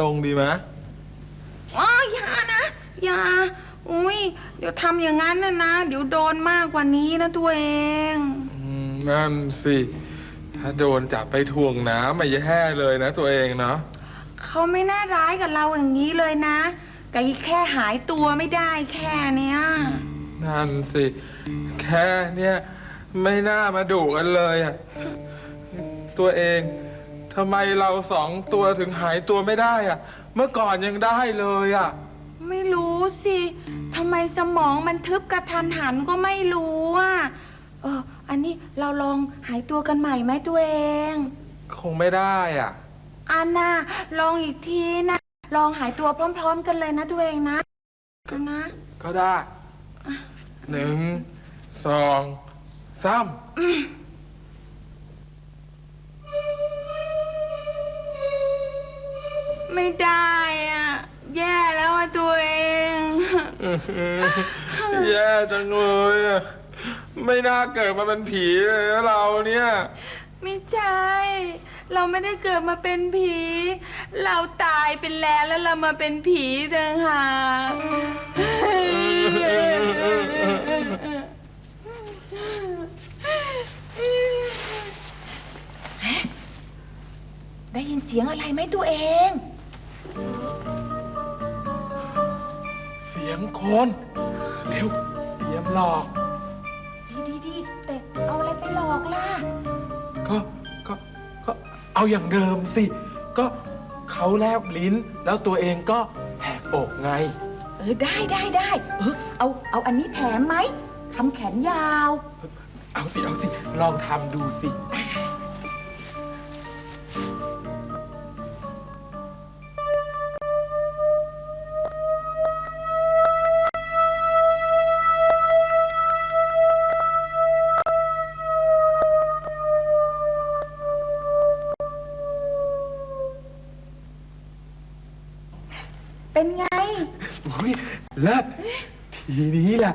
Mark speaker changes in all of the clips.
Speaker 1: ลงดีไหม
Speaker 2: อ๋ออย่านะ อย่า อุ้ย เดี๋ยวทำอย่างนั้นนะนะ เดี๋ยวโดนมากกว่านี้นะตัวเอง
Speaker 1: อืมนั่นสิ ถ้าโดนจับไปถ่วงน้ำมาแย่เลยนะตัวเองเนาะ
Speaker 2: เขาไม่น่าร้ายกับเราอย่างนี้เลยนะแต่แค่หายตัวไม่ได้แค่เนี้ย
Speaker 1: นั่นสิ แค่เนี่ยไม่น่ามาดุกันเลยอะตัวเอง ทำไมเราสองตัวถึงหายตัวไม่ได้อะเมื่อก่อนยังได้เลยอะ
Speaker 2: ไม่รู้สิทำไมสมองมันทึบกระทันหันก็ไม่รู้อะเออ อันนี้เราลองหายตัวกันใหม่ไหมตัวเอง
Speaker 1: คงไม่ได้อะ
Speaker 2: อันน่ะลองอีกทีนะลองหายตัวพร้อม ๆ กันเลยนะตัวเองนะกันนะ
Speaker 1: ก็ได้หนึ่งสองสาม
Speaker 2: ไม่ได้อะ แย่แล้วอะตัวเอง
Speaker 1: แย่จังเลยอะไม่น่าเกิดมาเป็นผีเลยนะเราเนี่ย
Speaker 2: ไม่ใช่ เราไม่ได้เกิดมาเป็นผี เราตายไปแล้วแล้วเรามาเป็นผีต่างหากได้ยินเสียงอะไรไหมตัวเอง
Speaker 1: คนเร็วเตรียมหลอก
Speaker 2: ดีดีดีแต่เอาอะไรไปหลอกล่ะ
Speaker 1: ก็ก็ก็เอาอย่างเดิมสิ ก็เขาแลบลิ้น แล้วตัวเองก็แหกอกไง
Speaker 2: เออได้ได้ได้เออเอาเอาอันนี้แถมไหมทำแขนยาว
Speaker 1: เอาสิ เอาสิ ลองทำดูสิ
Speaker 2: เป็นไง
Speaker 1: อุ้ยเลิศทีนี้ล่ะ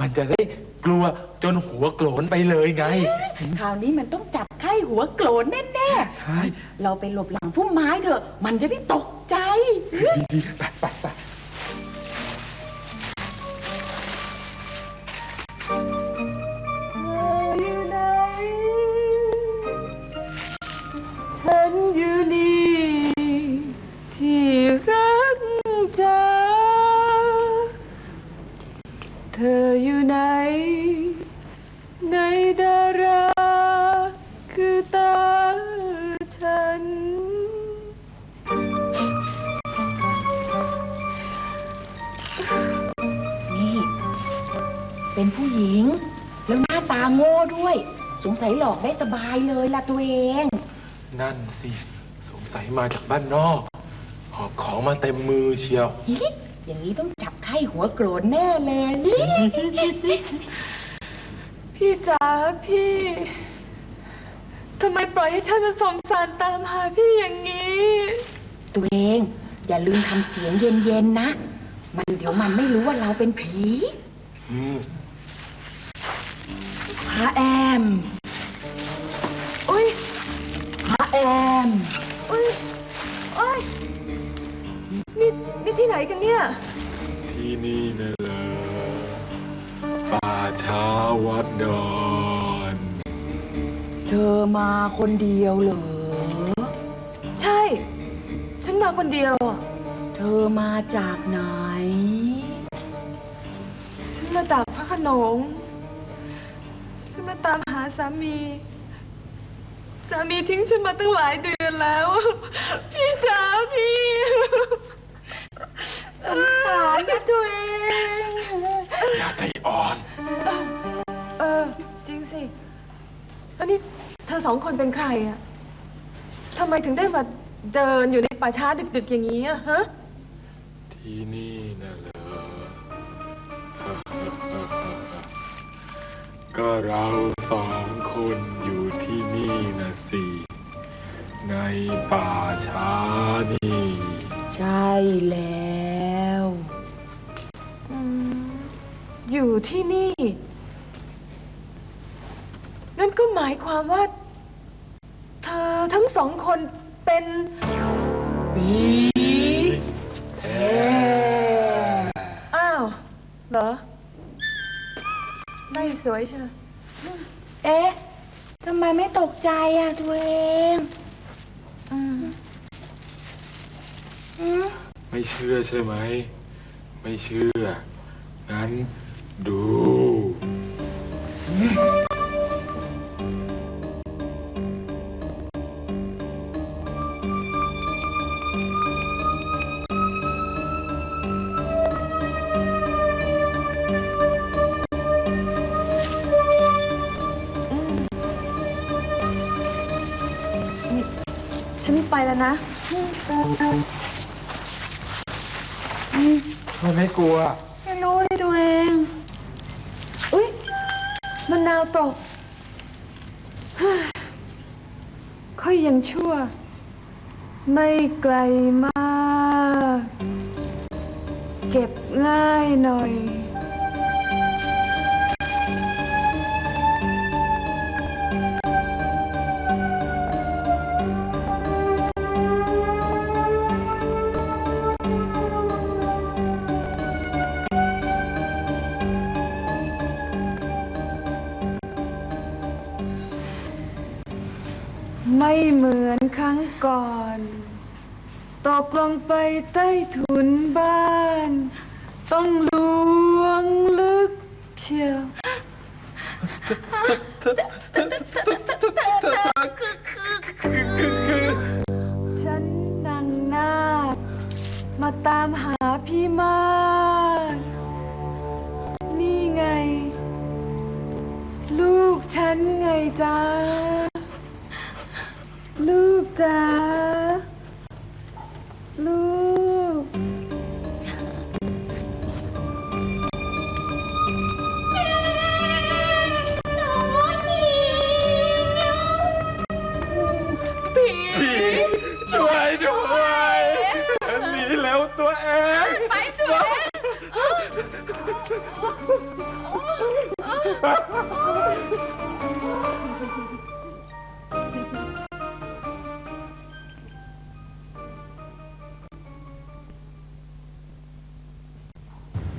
Speaker 1: มันจะได้กลัวจนหัวโกรนไปเลยไง
Speaker 2: คราวนี้มันต้องจับไข้หัวโกรนแน่
Speaker 1: ใช่
Speaker 2: ๆเราไปหลบหลังพุ่มไม้เถอะ มันจะได้ตกใจ
Speaker 1: ดีๆไปไปไป
Speaker 2: โง่ด้วย สงสัยหลอกได้สบายเลยล่ะตัวเอง
Speaker 1: นั่นสิ สงสัยมาจากบ้านนอกหอบของมาเต็มมือเชียว
Speaker 2: อย่างนี้ต้องจับไข้หัวโกรธแน่เลย
Speaker 3: พี่จ๋าพี่ทำไมปล่อยให้ฉันมาสมสารตามหาพี่อย่างนี้
Speaker 2: ตัวเองอย่าลืมทำเสียงเย็นๆนะ มันเดี๋ยวมันไม่รู้ว่าเราเป็นผี
Speaker 1: อืม
Speaker 2: พระแอม
Speaker 3: อุ้ย
Speaker 2: พระแอม
Speaker 3: อุ้ยโอ้ยนี่นี่ที่ไหนกันเนี่ย
Speaker 1: ที่นี่นะเหรอป่าช้าวัดดอน
Speaker 2: เธอมาคนเดียวเหรอ
Speaker 3: ใช่ ฉันมาคนเดียวอะ
Speaker 2: เธอมาจากไหน
Speaker 3: ฉันมาจากพระโขนง ฉันมาตามหาสามี สามีทิ้งฉันมาตั้งหลายเดือนแล้ว พี่จ๋าพี่
Speaker 2: สงสารนะตัวเอง
Speaker 1: อย่าใจอ่อน
Speaker 3: เออ จริงสิแล้วนี่เธอสองคนเป็นใครอะทำไมถึงได้มาเดินอยู่ในป่าช้าดึก ๆ อย่างนี้อะฮะ
Speaker 1: ที่นี่นะ ก็เราสองคนอยู่ที่นี่นะสิ ในป่าช้านี่
Speaker 2: ใช่แล้ว
Speaker 3: อยู่ที่นี่ นั่นก็หมายความว่า เธอทั้งสองคนเป็น
Speaker 2: ปีแท้อ้าว
Speaker 3: เหรอ ไส้สวยเชียว
Speaker 2: เอ๊ะทำไมไม่ตกใจอะตัวเองอืมอืม
Speaker 1: ไม่เชื่อใช่ไหม ไม่เชื่อ งั้นดู
Speaker 3: แล้วนะ
Speaker 1: มันไม่กลัว
Speaker 3: ไม่รู้ดิตัวเอง อุ๊ยมะนาวตกเฮ้ยค่อยยังชั่ว ไม่ไกลมาก เก็บง่ายหน่อย ไม่เหมือนครั้งก่อน ตกลงไปใต้ถุนบ้าน ต้องล้วงลึกเชียวฉันนางนาคมาตามหา
Speaker 1: เอง
Speaker 2: ไปตัวเอง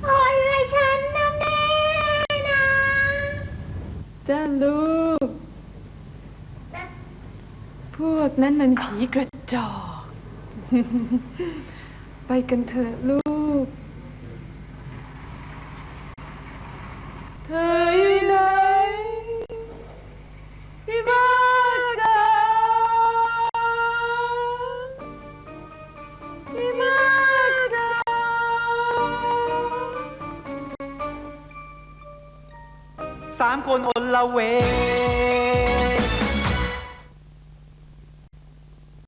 Speaker 2: ปล่อยไรฉันนะแม่นะ
Speaker 3: จ้าลูก พวกนั้นมันผีกระจอก ไปกันเถอะลูก เธออยู่ไหนพี่บ้าจ๋าพี่บ้าจ๋า
Speaker 4: สามคนอนละเวง